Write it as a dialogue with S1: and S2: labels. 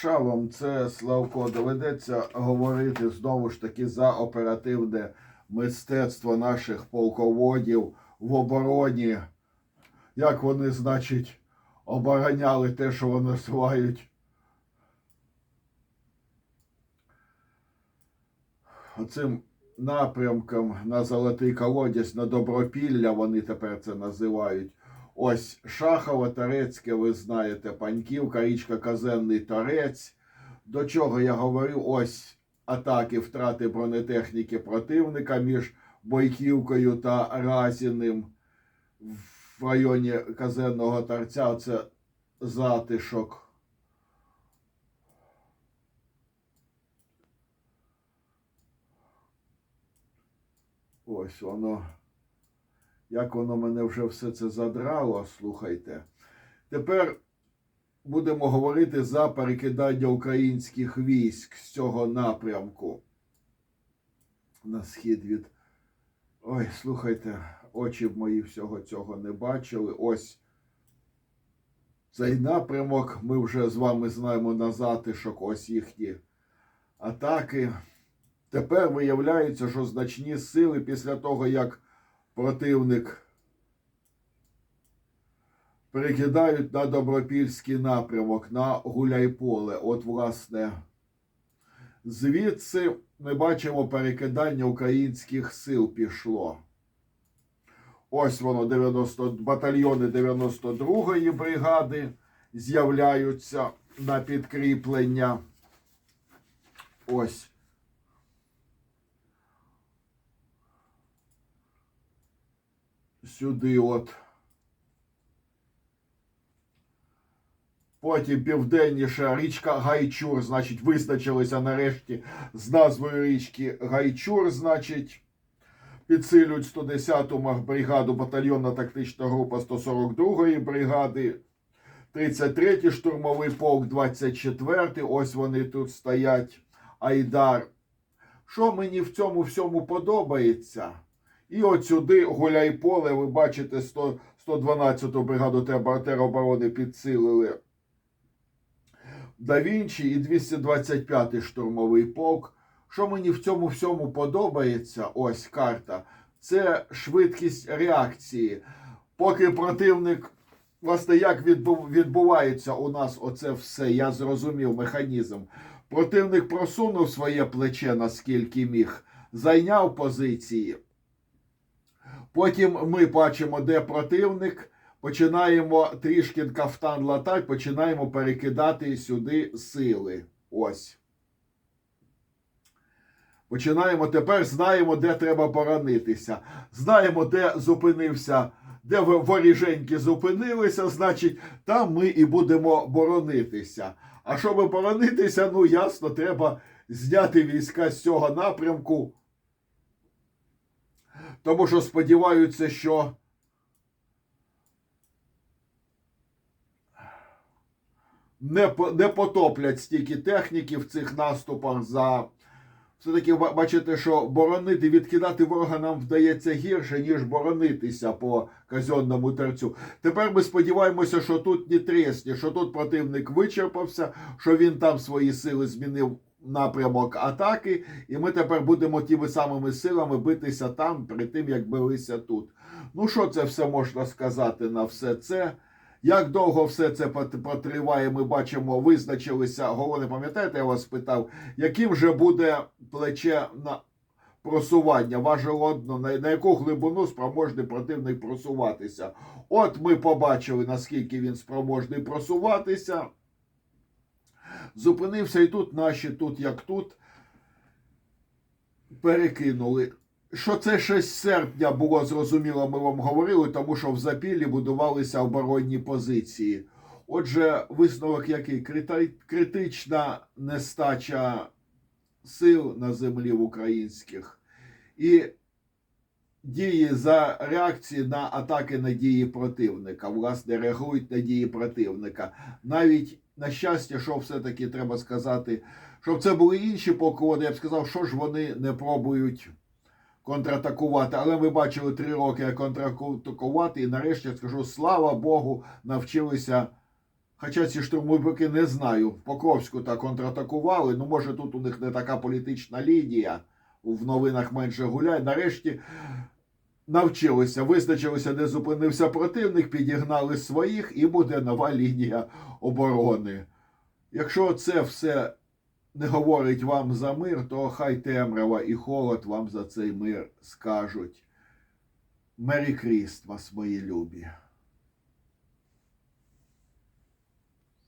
S1: Шалом, це Славко. Доведеться говорити знову ж таки за оперативне мистецтво наших полководів в обороні. Як вони, значить, обороняли те, що вони називають оцим напрямком на Золотий колодязь, на Добропілля, вони тепер це називають. Ось Шахово, Торецьке, ви знаєте, Паньківка, річка Казенний Торець. До чого я говорю? Ось атаки втрати бронетехніки противника між Бойківкою та Разіним в районі Казенного Торця. Це затишок. Ось воно. Як воно мене вже все це задрало, слухайте. Тепер будемо говорити за перекидання українських військ з цього напрямку на схід від. Ой, слухайте, очі мої всього цього не бачили. Ось цей напрямок. Ми вже з вами знаємо на затишок, ось їхні атаки. Тепер виявляється, що значні сили після того, як противник перекидають на Добропільський напрямок, на Гуляйполе. От, власне, звідси ми бачимо перекидання українських сил пішло. Ось воно 90, батальйони 92-ї бригади з'являються на підкріплення. Ось. Сюди от. Потім південніше річка Гайчур, значить, визначилися нарешті з назвою річки Гайчур, значить, підсилюють 110-ту бригаду батальйонна тактична група 142-ї бригади, 33-й штурмовий полк, 24-й, ось вони тут стоять, Айдар. Що мені в цьому всьому подобається? І от сюди Гуляйполе, ви бачите, 100, 112-ту бригаду тероборони підсилили. Да Вінчі і 225-й штурмовий полк. Що мені в цьому всьому подобається, ось карта, це швидкість реакції. Поки противник, власне, як відбувається у нас оце все, я зрозумів механізм. Противник просунув своє плече, наскільки міг, зайняв позиції. Потім ми бачимо, де противник. Починаємо трішки кафтан латати, починаємо перекидати сюди сили. Ось. Починаємо тепер, знаємо, де треба боронитися. Знаємо, де зупинився, де воріженьки зупинилися, значить, там ми і будемо боронитися. А щоб боронитися, ну ясно, треба зняти війська з цього напрямку. Тому що сподіваються, що не, не потоплять стільки техніки в цих наступах за. Все-таки бачите, що боронити, відкидати ворога нам вдається гірше, ніж боронитися по казенному терцю. Тепер ми сподіваємося, що тут не тресне, що тут противник вичерпався, що він там свої сили змінив напрямок атаки, і ми тепер будемо тими самими силами битися там, перед тим, як билися тут. Ну, що це все можна сказати на все це? Як довго все це пот- потриває, ми бачимо, визначилися. Головне, пам'ятаєте, я вас питав, яким же буде плече на просування? Важило одно, на, на яку глибину спроможний противник просуватися. От ми побачили, наскільки він спроможний просуватися. Зупинився і тут наші, тут як тут, перекинули. Що це ще з серпня було зрозуміло, ми вам говорили, тому що в запіллі будувалися оборонні позиції. Отже, висновок який? Критична нестача сил на землі українських і дії за реакції на атаки на дії противника. Власне, реагують на дії противника. Навіть на щастя, що все-таки треба сказати, щоб це були інші полководи, я б сказав, що ж вони не пробують контратакувати. Але ми бачили три роки як контратакувати, і нарешті я скажу, слава Богу, навчилися Хоча ці штурмовики не знаю, в Покровську так контратакували. Ну, може, тут у них не така політична лінія. В новинах менше гуляє. Нарешті навчилися, визначилися, де зупинився противник, підігнали своїх, і буде нова лінія оборони. Якщо це все не говорить вам за мир, то хай темрява і холод вам за цей мир скажуть. Мері Крістмас, мої любі.